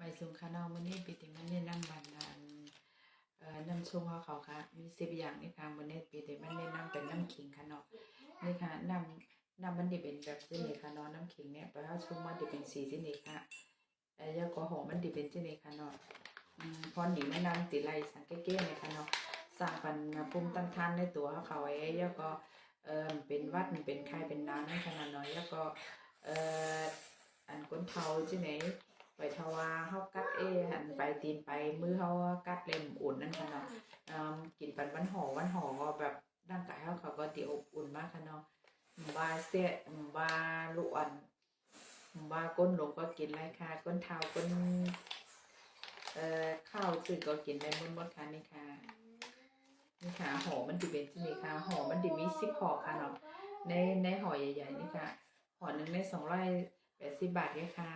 ใบสูงค่ะน้องมื้อนี้ปีติมันแนะนำบันดาลเอ่อน้ำชงของเขาค่ะมี10อย่างนี่ค่ะมื้อนี้ปีติมันแนะนำเป็นน้ำขิงค่ะเนาะนี่ค่ะน้ำน้ำมันดิบเป็นแบบนี้นี่ค่ะเนาะน้ำขิงเนี่ยไปเฮาชงมาดิบเป็นสีที่นี่ค่ะเอ่อยากอฮอล์มันดิบเป็นที่นี่ค่ะนาะอืมพอหนีแนะนำติไลสังเกตๆเลยค่ะเนาะสร้างปันภูมิต้านทานในตัวเขาไว้แล้วก็เอ่อเป็นวัดเป็นไข้เป็นน้ำในขนาดน้อยแล้วก็เอ่ออันก้นเทาที่ไหน ไปทว่าเฮากัดเอหันไปตีนไปมือเฮากัดเล่มอุ่นนั่นค่ะเนาะกินปันวันหอวันหอก็แบบร่างกายเฮาเขาก็ติอบอุ่นมากค่ะเนาะบาเสียบาลุอันบาก้นลงก็กินไรค่ะก้นเท้าก้นเอ่อข้าวจืดก็กินได้หมดหมดค่ะนี่ค่ะนี่ค่ะหอมันดิเป็นที่นี่ค่ะหอมันดิมีสิบห่อค่ะเนาะในในห่อใหญ่ๆนี่ค่ะห่อหนึ่งในสองร้อยแปดสิบบาทเนี่ยค่ะ